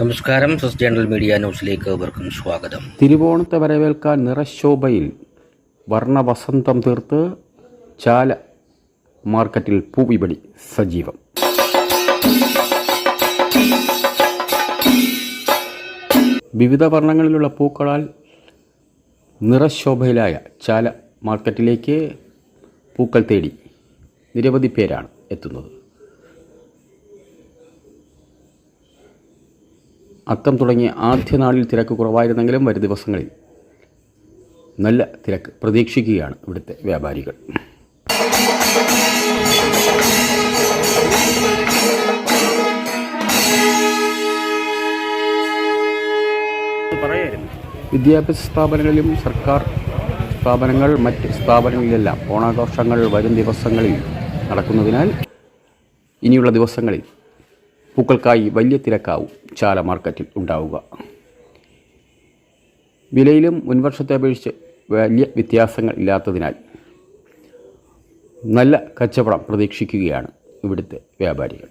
നമസ്കാരം സസ് journal media ന്യൂസിലേക്ക് അവർക്കും സ്വാഗതം. തിരുവോണത്തെ വരവേൽക്കാൻ നിറശോഭയിൽ വർണവസന്തം തീർത്ത് ചാല മാർക്കറ്റിൽ പൂവിപടി സജീവം. വിവിധ വർണങ്ങളിലുള്ള പൂക്കളാൽ നിറശോഭയിലായ ചാല മാർക്കറ്റിലേക്ക് പൂക്കൾ തേടി നിരവധി പേരാണ് എത്തുന്നത്. അത്തം തുടങ്ങിയ ആദ്യ നാളിൽ തിരക്ക് കുറവായിരുന്നെങ്കിലും വരും ദിവസങ്ങളിൽ നല്ല തിരക്ക് പ്രതീക്ഷിക്കുകയാണ് ഇവിടുത്തെ വ്യാപാരികൾ. വിദ്യാഭ്യാസ സ്ഥാപനങ്ങളിലും സർക്കാർ സ്ഥാപനങ്ങൾ മറ്റ് സ്ഥാപനങ്ങളിലെല്ലാം ഓണാഘോഷങ്ങൾ വരും ദിവസങ്ങളിൽ നടക്കുന്നതിനാൽ ഇനിയുള്ള ദിവസങ്ങളിൽ പൂക്കൾക്കായി വലിയ തിരക്കാവും. ചാല മാർക്കറ്റിൽ ഉണ്ടാവുക. വിലയിലും മുൻവർഷത്തെ അപേക്ഷിച്ച് വലിയ വ്യത്യാസങ്ങൾ ഇല്ലാത്തതിനാൽ നല്ല കച്ചവടം പ്രതീക്ഷിക്കുകയാണ് ഇവിടുത്തെ വ്യാപാരികൾ.